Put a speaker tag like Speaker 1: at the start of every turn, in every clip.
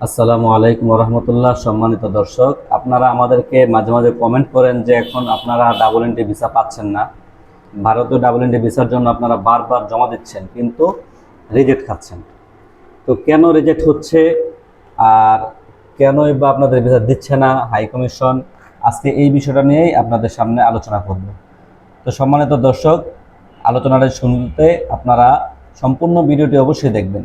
Speaker 1: আসসালামু আলাইকুম রহমতুল্লাহ সম্মানিত দর্শক। আপনারা আমাদেরকে মাঝে মাঝে কমেন্ট করেন যে এখন আপনারা ডাবল এন্ট্রি ভিসা পাচ্ছেন না। ভারতীয় ডাবল এন্ট্রি ভিসার জন্য আপনারা বারবার জমা দিচ্ছেন, কিন্তু রিজেক্ট খাচ্ছেন। তো কেন রিজেক্ট হচ্ছে? আর কেনই বা আপনাদের ভিসা দিচ্ছে না হাই কমিশন আজকে এই বিষয়টা নিয়েই আপনাদের সামনে আলোচনা করব। তো সম্মানিত দর্শক আলোচনাটা শুনতে আপনারা সম্পূর্ণ ভিডিওটি অবশ্যই দেখবেন।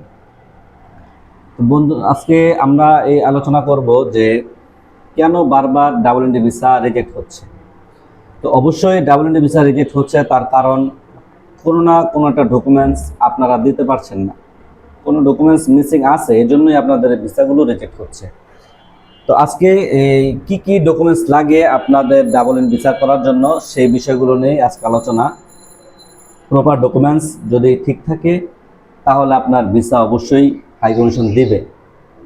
Speaker 1: বন্ধু, আজকে আমরা এই আলোচনা করব যে কেন বারবার ডাবল এন্ডি ভিসা রিজেক্ট হচ্ছে? তো অবশ্যই ডাবল এন্ডি ভিসা রিজেক্ট হচ্ছে তার কারণ কোনো না কোনো একটা ডকুমেন্টস আপনারা দিতে পারছেন না। কোনো ডকুমেন্টস মিসিং আছে এই জন্যই আপনাদের ভিসাগুলো রিজেক্ট হচ্ছে। তো আজকে এই কি কি ডকুমেন্টস লাগে আপনাদের ডাবল এন্ড ভিসা করার জন্য, সেই বিষয়গুলো নিয়ে আজকে আলোচনা। প্রপার ডকুমেন্টস যদি ঠিক থাকে, তাহলে আপনার ভিসা অবশ্যই হাই কমিশন দিবে,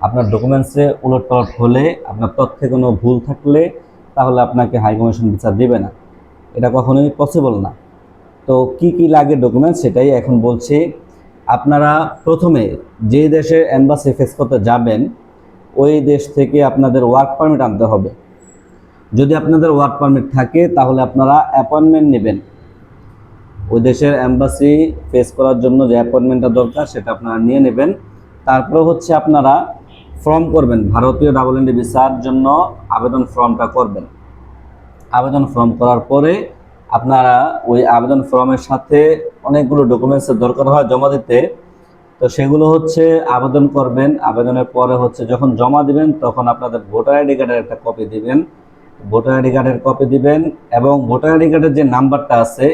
Speaker 1: আপনার ডকুমেন্টসে উলট পালট হলে, আপনার তথ্যে কোনো ভুল থাকলে তাহলে আপনাকে হাই কমিশন ভিসা দিবে না। এটা কখনোই পসিবল না। তো কি কি লাগে ডকুমেন্টস সেটাই এখন বলছি। আপনারা প্রথমে যে দেশে অ্যাম্বাসি ফেস করতে যাবেন, ওই দেশ থেকে আপনাদের ওয়ার্ক পারমিট আনতে হবে। যদি আপনাদের ওয়ার্ক পারমিট থাকে, তাহলে আপনারা অ্যাপয়েন্টমেন্ট নেবেন। ওই দেশের অ্যাম্বাসি ফেস করার জন্য যে অ্যাপয়েন্টমেন্টটা দরকার, সেটা আপনারা নিয়ে নেবেন। তারপরে হচ্ছে আপনারা ফর্ম করবেন। ভারতীয় ডাবল এন্ডি ভিসার জন্য আবেদন ফর্মটা করবেন। আবেদন ফর্ম করার পরে আপনারা ওই আবেদন ফর্মের সাথে অনেকগুলো ডকুমেন্টসের দরকার হয় জমা দিতে। তো সেগুলো হচ্ছে আবেদন করবেন। আবেদনের পরে হচ্ছে যখন জমা দিবেন, তখন আপনাদের ভোটার আইডি কার্ডের একটা কপি দিবেন। ভোটার আইডি কার্ডের কপি দিবেন এবং ভোটার আইডি কার্ডের যে নাম্বারটা আছে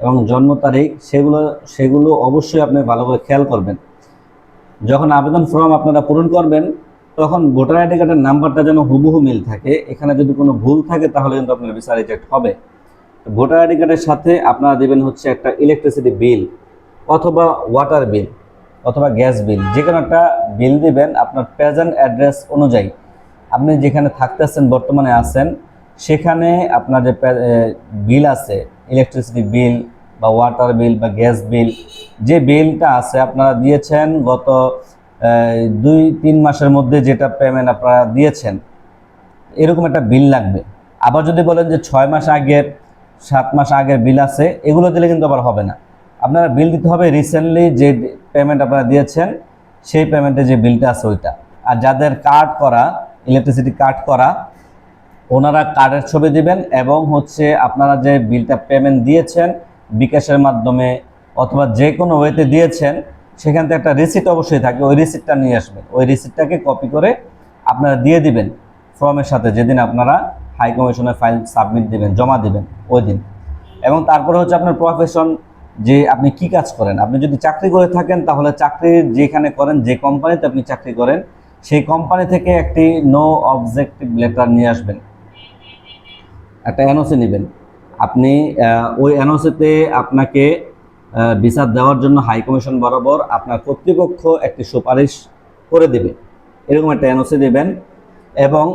Speaker 1: এবং জন্ম তারিখ, সেগুলো সেগুলো অবশ্যই আপনি ভালো করে খেয়াল করবেন। যখন আবেদন ফর্ম আপনারা পূরণ করবেন, তখন ভোটার আইডি কার্ডের নাম্বারটা যেন হুবহু মিল থাকে। এখানে যদি কোনো ভুল থাকে, তাহলে কিন্তু আপনার ভিসা রিজেক্ট হবে। ভোটার আইডি কার্ডের সাথে আপনারা দেবেন হচ্ছে একটা ইলেকট্রিসিটি বিল অথবা ওয়াটার বিল অথবা গ্যাস বিল যে কোনো একটা বিল দেবেন আপনার প্রেজেন্ট অ্যাড্রেস অনুযায়ী। আপনি যেখানে থাকতেছেন বর্তমানে আছেন, সেখানে আপনার যে বিল আছে ইলেকট্রিসিটি বিল বা ওয়াটার বিল বা গ্যাস বিল যে বিলটা আছে আপনারা দিয়েছেন গত দুই, তিন মাসের মধ্যে যেটা পেমেন্ট আপনারা দিয়েছেন, এরকম একটা বিল লাগবে। আবার যদি বলেন যে ছয় মাস আগের, সাত মাস আগের বিল আছে, এগুলো দিলে কিন্তু আবার হবে না। আপনারা বিল দিতে হবে রিসেন্টলি যে পেমেন্ট আপনারা দিয়েছেন, সেই পেমেন্টে যে বিলটা আছে ওইটা। আর যাদের কার্ড করা ইলেকট্রিসিটি কার্ড করা, ওনারা কার্ডের ছবি দিবেন এবং হচ্ছে আপনারা যে বিলটা পেমেন্ট দিয়েছেন বিকাশের মাধ্যমে অথবা যে কোনো ওয়েতে দিয়েছেন, সেখান থেকে একটা রিসিট অবশ্যই থাকে, ওই রিসিটটা নিয়ে আসবেন। ওই রিসিটটাকে কপি করে আপনারা দিয়ে দিবেন ফর্মের সাথে, যেদিন আপনারা হাই কমিশনের ফাইল সাবমিট দিবেন, জমা দিবেন, ওই দিন। এবং তারপরে হচ্ছে আপনার প্রফেশন যে আপনি কি কাজ করেন। আপনি যদি চাকরি করে থাকেন, তাহলে চাকরি যেখানে করেন, যে কোম্পানিতে আপনি চাকরি করেন, সেই কোম্পানি থেকে একটি নো অবজেক্টিভ লেটার নিয়ে আসবেন। একটা এনওসি নেবেন। আপনি ওই এনওসিতে আপনাকে ভিসা দেওয়ার জন্য হাই কমিশন বরাবর আপনার কর্তৃপক্ষ একটি সুপারিশ করে দেবে। এরকম একটা এনওসি দেবেন এবং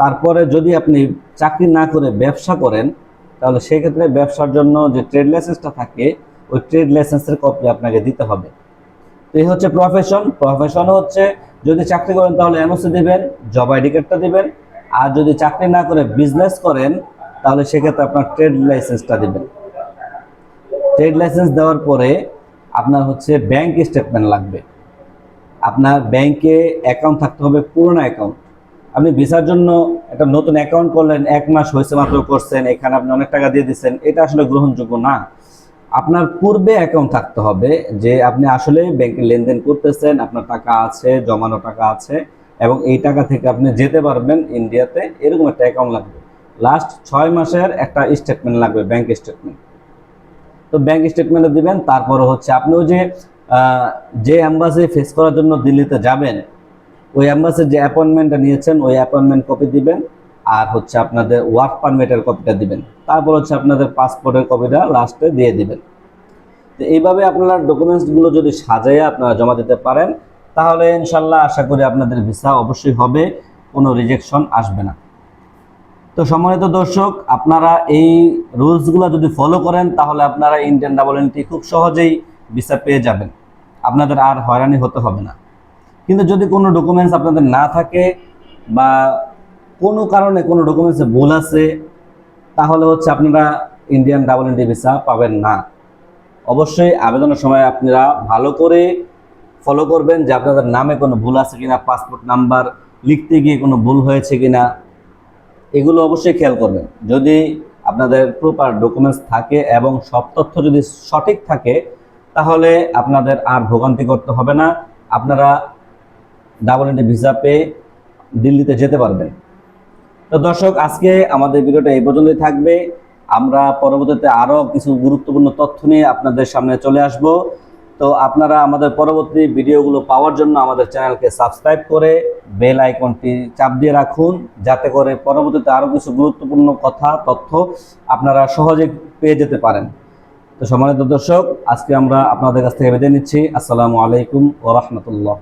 Speaker 1: তারপরে যদি আপনি চাকরি না করে ব্যবসা করেন, তাহলে সেক্ষেত্রে ব্যবসার জন্য যে ট্রেড লাইসেন্সটা থাকে, ওই ট্রেড লাইসেন্সের কপি আপনাকে দিতে হবে। তো এই হচ্ছে প্রফেশন প্রফেশন হচ্ছে যদি চাকরি করেন তাহলে এনওসি দেবেন জব আইডি কার্ডটা দিবেন। আর যদি চাকরি না করে বিজনেস করেন তাহলে সেক্ষেত্রে আপনার ট্রেড লাইসেন্সটা দিবেন। ট্রেড লাইসেন্স দেওয়ার পরে আপনার হচ্ছে ব্যাংক স্টেটমেন্ট লাগবে। আপনার ব্যাংকে অ্যাকাউন্ট থাকতে হবে পুরোনো অ্যাকাউন্ট আপনি ভিসার জন্য একটা নতুন অ্যাকাউন্ট করলেন, এক মাস হয়েছে মাত্র করছেন, এখানে আপনি অনেক টাকা দিয়ে দিচ্ছেন, এটা আসলে গ্রহণযোগ্য না। আপনার পূর্বে অ্যাকাউন্ট থাকতে হবে যে আপনি আসলে ব্যাংকে লেনদেন করতেছেন, আপনার টাকা আছে, জমানো টাকা আছে, এবং এই টাকা থেকে আপনি যেতে পারবেন ইন্ডিয়াতে এরকম একটা অ্যাকাউন্ট লাগবে। লাস্ট ছয় মাসের একটা স্টেটমেন্ট লাগবে ব্যাংক স্টেটমেন্ট তো ব্যাংক স্টেটমেন্টে দিবেন, তারপরে হচ্ছে আপনি ওই যে যে অ্যাম্বাসি ফেস করার জন্য দিল্লিতে যাবেন, ওই অ্যাম্বাসির যে অ্যাপয়েন্টমেন্টটা নিয়েছেন, ওই অ্যাপয়েন্টমেন্ট কপি দিবেন, আর হচ্ছে আপনাদের ওয়ার্ক পারমিটের কপিটা দিবেন। তারপর হচ্ছে আপনাদের পাসপোর্টের কপিটা লাস্টে দিয়ে দিবেন। তো এইভাবে আপনার ডকুমেন্টসগুলো যদি সাজাইয়া আপনারা জমা দিতে পারেন, তাহলে ইনশাল্লাহ আশা করি আপনাদের ভিসা অবশ্যই হবে, কোনো রিজেকশন আসবে না। তো সম্মানিত দর্শক, আপনারা এই রুলসগুলো যদি ফলো করেন, তাহলে আপনারা ইন্ডিয়ান ডাবল এন্ট্রি খুব সহজেই ভিসা পেয়ে যাবেন। আপনাদের আর হয়রানি হতে হবে না। কিন্তু যদি কোনো ডকুমেন্টস আপনাদের না থাকে বা কোনো কারণে কোনো ডকুমেন্টসে ভুল আছে, তাহলে হচ্ছে আপনারা ইন্ডিয়ান ডাবল এন্ট্রি ভিসা পাবেন না। অবশ্যই আবেদনের সময় আপনারা ভালো করে ফলো করবেন যে আপনাদের নামে কোনো ভুল আছে কিনা পাসপোর্ট নাম্বার লিখতে গিয়ে কোনো ভুল হয়েছে কিনা। এগুলো অবশ্যই খেয়াল করবেন। যদি আপনাদের প্রপার ডকুমেন্টস থাকে এবং সব তথ্য যদি সঠিক থাকে, তাহলে আপনাদের আর ভোগান্তি করতে হবে না। আপনারা ডাবল এন্ট্রি ভিসা পেয়ে দিল্লিতে যেতে পারবেন। তো দর্শক, আজকে আমাদের ভিডিওটা এই পর্যন্তই থাকবে। আমরা পরবর্তীতে আরও কিছু গুরুত্বপূর্ণ তথ্য নিয়ে আপনাদের সামনে চলে আসব। তো আপনারা আমাদের পরবর্তী ভিডিওগুলো পাওয়ার জন্য আমাদের চ্যানেলকে সাবস্ক্রাইব করে বেল আইকনটি চাপ দিয়ে রাখুন, যাতে করে পরবর্তীতে আরও কিছু গুরুত্বপূর্ণ কথা, তথ্য আপনারা সহজে পেয়ে যেতে পারেন। তো সম্মানিত দর্শক, আজকে আমরা আপনাদের কাছ থেকে বেঁধে নিচ্ছি। আসসালামু আলাইকুম ও রহমতুল্লাহ।